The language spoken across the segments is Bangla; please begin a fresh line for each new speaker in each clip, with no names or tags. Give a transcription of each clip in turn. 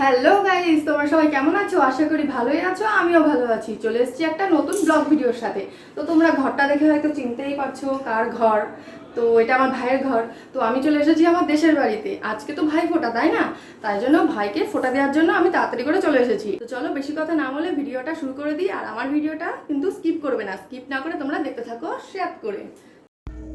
হ্যালো গাইস তোমরা সবাই কেমন আছো? আশা করি ভালোই আছো, আমিও ভালো আছি। চলে এসেছি একটা নতুন ব্লগ ভিডিওর সাথে। তো তোমরা ঘরটা দেখে হয়তো চিনতেই পারছ কার ঘর। তো এটা আমার ভাইয়ের ঘর। তো আমি চলে এসেছি আমার দেশের বাড়িতে। আজকে তো ভাই ফোটা, তাই না? তাই জন্য ভাইকে ফোটা দেওয়ার জন্য আমি তাড়াতাড়ি করে চলে এসেছি। তো চলো, বেশি কথা না বলে ভিডিওটা শুরু করে দিই। আর আমার ভিডিওটা কিন্তু স্কিপ করবে না। স্কিপ না করে তোমরা দেখতে থাকো শেয়ার করে।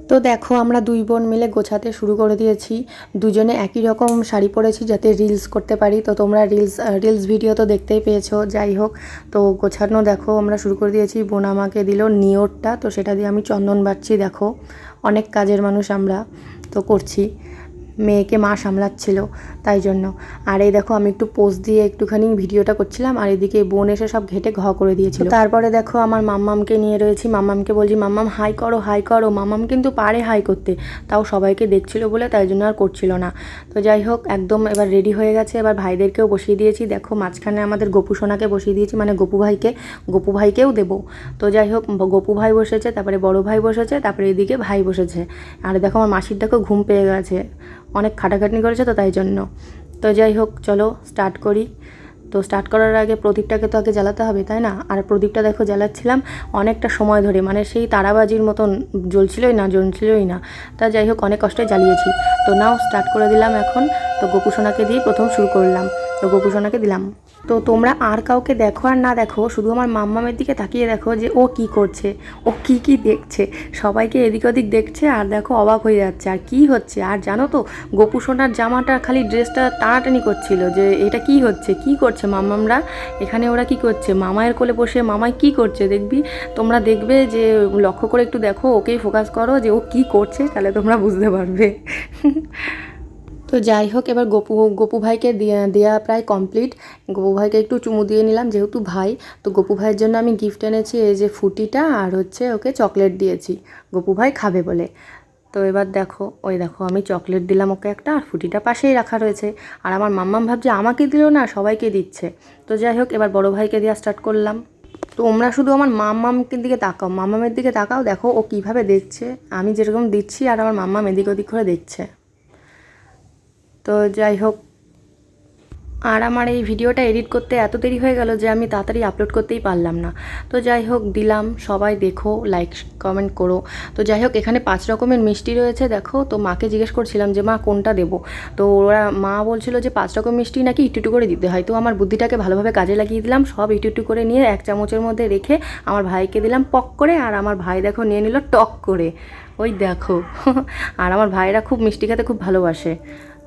তো দেখো, আমরা দুই বোন মিলে গোছাতে শুরু করে দিয়েছি। দুজনে একই রকম শাড়ি পরেছি যাতে রিলস করতে পারি। তো তোমরা রিলস রিলস ভিডিও তো দেখতেই পেয়েছ। যাই হোক, তো গোছানো দেখো, আমরা শুরু করে দিয়েছি। বোন আমাকে দিল নিয়রটা, তো সেটা দিয়ে আমি চন্দন বাড়ছি দেখো। অনেক কাজের মানুষ আমরা তো করছি। মেয়েকে মা সামলাচ্ছিল, তাই জন্য। আর এই দেখো, আমি একটু পোস্ট দিয়ে একটুখানি ভিডিওটা করছিলাম, আর এদিকে বোন এসে সব ঘেটে ঘ করে দিয়েছিল। তারপরে দেখো, আমার মাম্মামকে নিয়ে রয়েছি। মাম্মামকে বলছি, মাম্মাম হাই করো হাই করো। মাম্মাম কিন্তু পারে হাই করতে, তাও সবাইকে দেখছিল বলে তাই জন্য আর করছিল না। তো যাই হোক, একদম এবার রেডি হয়ে গেছে। এবার ভাইদেরকেও বসিয়ে দিয়েছি। দেখো, মাঝখানে আমাদের গোপু সোনাকে বসিয়ে দিয়েছি মানে গোপু ভাইকে। গোপু ভাইকেও দেবো। তো যাই হোক গোপু ভাই বসেছে, তারপরে বড় ভাই বসেছে, তারপরে এদিকে ভাই বসেছে। আর দেখো, আমার মাসির দেখো ঘুম পেয়ে গেছে। অনেক খাটাখাটনি করেছে তো তাই জন্য। তো যাই হোক, চলো স্টার্ট করি। তো স্টার্ট করার আগে প্রদীপটাকে তো আগে জ্বালাতে হবে, তাই না? আর প্রদীপটা দেখো জ্বালাচ্ছিলাম অনেকটা সময় ধরে মানে সেই তারাবাজির মতন জ্বলছিলই না জ্বলছিলই না। তা যাই হোক, অনেক কষ্টে জ্বালিয়েছি। তো নাও স্টার্ট করে দিলাম এখন। তো গোপুসোনাকে দিয়ে প্রথম শুরু করলাম। তো গোপুসোনাকে দিলাম। তো তোমরা আর কাউকে দেখো আর না দেখো, শুধু আমার মাম্মামের দিকে তাকিয়ে দেখো যে ও কি করছে, ও কি কি দেখছে। সবাইকে এদিক ওদিক দেখছে আর দেখো অবাক হয়ে যাচ্ছে, আর কি হচ্ছে? আর জানো তো গোপু সোনার জামাটা খালি ড্রেসটা টানাটানি করছিল যে এটা কি হচ্ছে, কি করছে মাম্মামরা? এখানে ওরা কি করছে? মামায়ের কোলে বসে মামাই কি করছে দেখবি? তোমরা দেখবে যে লক্ষ্য করে একটু দেখো, ওকেই ফোকাস করো যে ও কি করছে, তাহলে তোমরা বুঝতে পারবে। তো যাই হোক, এবার গপু গপু ভাইকে দেয়া দেয়া প্রায় কমপ্লিট গপু ভাইকে একটু চুমু দিয়ে নিলাম, যেহেতু ভাই। তো গপু ভাইয়ের জন্য আমি গিফট এনেছি এই যে ফুটিটা আর হচ্ছে ওকে চকলেট দিয়েছি। গপু ভাই খাবে বলে। তো এবার দেখো, ওই দেখো, আমি চকলেট দিলাম ওকে একটা আর ফুটিটা পাশেই রাখা রয়েছে। আর আমার মাম্মাম ভাবছে, আমাকে দিল না, সবাইকে দিচ্ছে। তো যাই হোক, এবার বড় ভাইকে দেওয়া স্টার্ট করলাম। তোমরা শুধু আমার মাম্মামকে দিকে তাকাও, মাম্মামের দিকে তাকাও, দেখো ও কীভাবে দেখছে আমি যেরকম দিচ্ছি আর আমার মাম্মাম এদিক ওদিক করে দেখছে তো যাই হোক, আর আমার এই ভিডিওটা এডিট করতে এত দেরি হয়ে গেল যে আমি তাড়াতাড়ি আপলোড করতেই পারলাম না। তো যাই হোক, দিলাম, সবাই দেখো লাইক কমেন্ট করো। তো যাই হোক, এখানে পাঁচ রকমের মিষ্টি রয়েছে, দেখো। তো মাকে জিজ্ঞেস করছিলাম যে, মা, কোনটা দেবো? তো ওরা, মা বলছিল যে, পাঁচ রকম মিষ্টি নাকি একটু একটু করে দিতে হয়। তো আমার বুদ্ধিটাকে ভালোভাবে কাজে লাগিয়ে দিলাম, সব একটু একটু করে নিয়ে এক চামচের মধ্যে রেখে আমার ভাইকে দিলাম পক করে, আর আমার ভাই দেখো নিয়ে নিল টক করে। ওই দেখো। আর আমার ভাইরা খুব মিষ্টি খেতে খুব ভালোবাসে।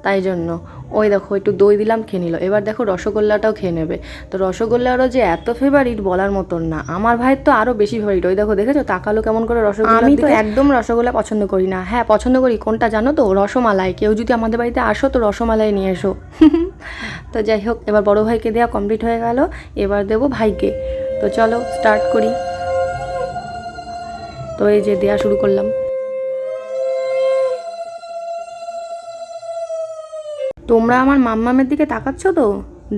তাই জন্য। ওই দেখো একটু দই দিলাম খেয়ে নিল। এবার দেখো রসগোল্লাটাও খেয়ে নেবে। তো রসগোল্লারও যে এত ফেভারিট বলার মতন না আমার ভাইয়ের তো আরও বেশি ফেভারিট ওই দেখো দেখেছ? তাকালো কেমন করে রসগোল্লা আমি তো একদম রসগোল্লা পছন্দ করি না। হ্যাঁ পছন্দ করি। কোনটা জানো তো? রসমালাই। কেউ যদি আমাদের বাড়িতে আসো তো রসমালাই নিয়ে এসো। তো যাই হোক এবার বড় ভাইকে দেওয়া কমপ্লিট হয়ে গেল। এবার দেবো ভাইকে। তো চলো স্টার্ট করি। তো এই যে দেয়া শুরু করলাম। তোমরা আমার মাম্মামের দিকে তাকাচ্ছ তো?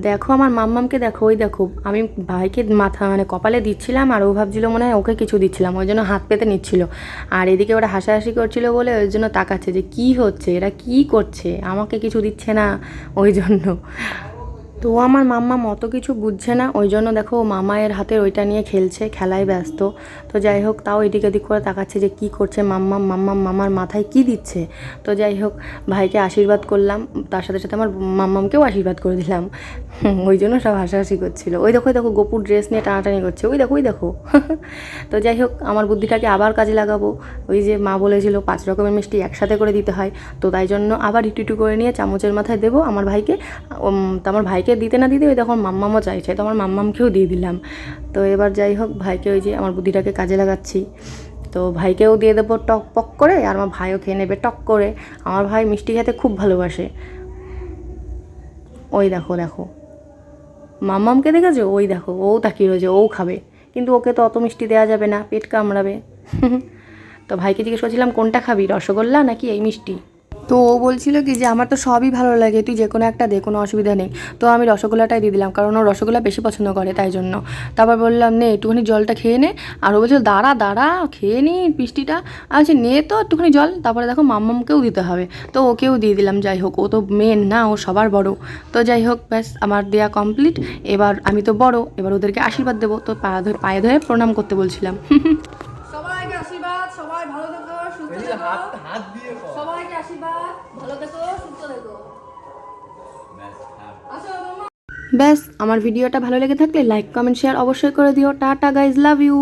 দেখো আমার মাম্মামকে দেখো, ওই দেখো, আমি ভাইকে মাথা মানে কপালে দিচ্ছিলাম আর ও ভাবছিল মনে হয় ওকে কিছু দিচ্ছিলাম, ওই জন্য হাত পেতে নিচ্ছিল। আর এদিকে ওরা হাসাহাসি করছিল বলে ওই জন্য তাকাচ্ছে যে কি হচ্ছে, এরা কি করছে, আমাকে কিছু দিচ্ছে না, ওই জন্য। তো আমার মাম্মা মতো কিছু বুঝছে না, ওই জন্য দেখো মামায়ের হাতে ওইটা নিয়ে খেলছে, খেলায় ব্যস্ত। তো যাই হোক, তাও এদিক ওদিক করে তাকাচ্ছে যে কি করছে মাম্মা মাম্মা মামার মাথায় কি দিচ্ছে। তো যাই হোক, ভাইকে আশীর্বাদ করলাম, তার সাথে সাথে আমার মাম্মামকেও আশীর্বাদ করে দিলাম। ওই জন্য সব হাসাহাসি করছিল। ওই দেখো দেখো গোপুর ড্রেস নিয়ে টানাটানি করছে। ওই দেখো ওই দেখো। তো যাই হোক, আমার বুদ্ধিটাকে আবার কাজে লাগাবো। ওই যে মা বলেছিল, পাঁচ রকমের মিষ্টি একসাথে করে দিতে হয়। তো তাই জন্য আবার ইটু একটু করে নিয়ে চামচের মাথায় দেবো আমার ভাইকে। তো আমার ভাইকে দিতে না দিতে ওই তখন মাম্মামও চাইছে, তো আমার মাম্মামকেও দিয়ে দিলাম। তো এবার যাই হোক, ভাইকে ওই যে আমার বুদ্ধিটাকে কাজে লাগাচ্ছি। তো ভাইকেও দিয়ে দেবো টক পক করে, আর আমার ভাইও খেয়ে নেবে টক করে। আমার ভাই মিষ্টি খেতে খুব ভালোবাসে। ওই দেখো দেখো। মাম্মামকে দেখেছ? ওই দেখো, ও তাকিয়ে রয়েছে, ও খাবে। কিন্তু ওকে তো অত মিষ্টি দেওয়া যাবে না, পেট কামড়াবে। তো ভাইকে জিজ্ঞেস করছিলাম, কোনটা খাবি, রসগোল্লা নাকি এই মিষ্টি? তো ও বলছিল কি যে আমার তো সবই ভালো লাগে তুই যে কোনো একটা দে কোনো অসুবিধা নেই। তো আমি রসগোল্লাটাই দিয়ে দিলাম কারণ ও রসগোল্লা বেশি পছন্দ করে তাই জন্য। তারপর বললাম নে একটুখানি জলটা খেয়ে নে। আর ও বলছিল দাঁড়া দাঁড়া খেয়ে নি মিষ্টিটা আচ্ছা নে তো একটুখানি জল। তারপরে দেখো মাম্মামকেও দিতে হবে। তো ওকেও দিয়ে দিলাম যাই হোক ও তো মেন না ও সবার বড়। তো যাই হোক ব্যাস আমার দেয়া কমপ্লিট এবার আমি তো বড় এবার ওদেরকে আশীর্বাদ দেবো। তো পায়ে ধরে পায়ে ধরে প্রণাম করতে বলছিলাম।
সবাইকে আশীর্বাদ সবাই ভালো থেকো সুস্থ থেকো
হাত হাত দিয়ে কর।
সবাইকে আশীর্বাদ
ব্যাস, আমার ভিডিওটা ভালো লেগে থাকলে লাইক কমেন্ট শেয়ার অবশ্যই করে দিও। Tata guys love you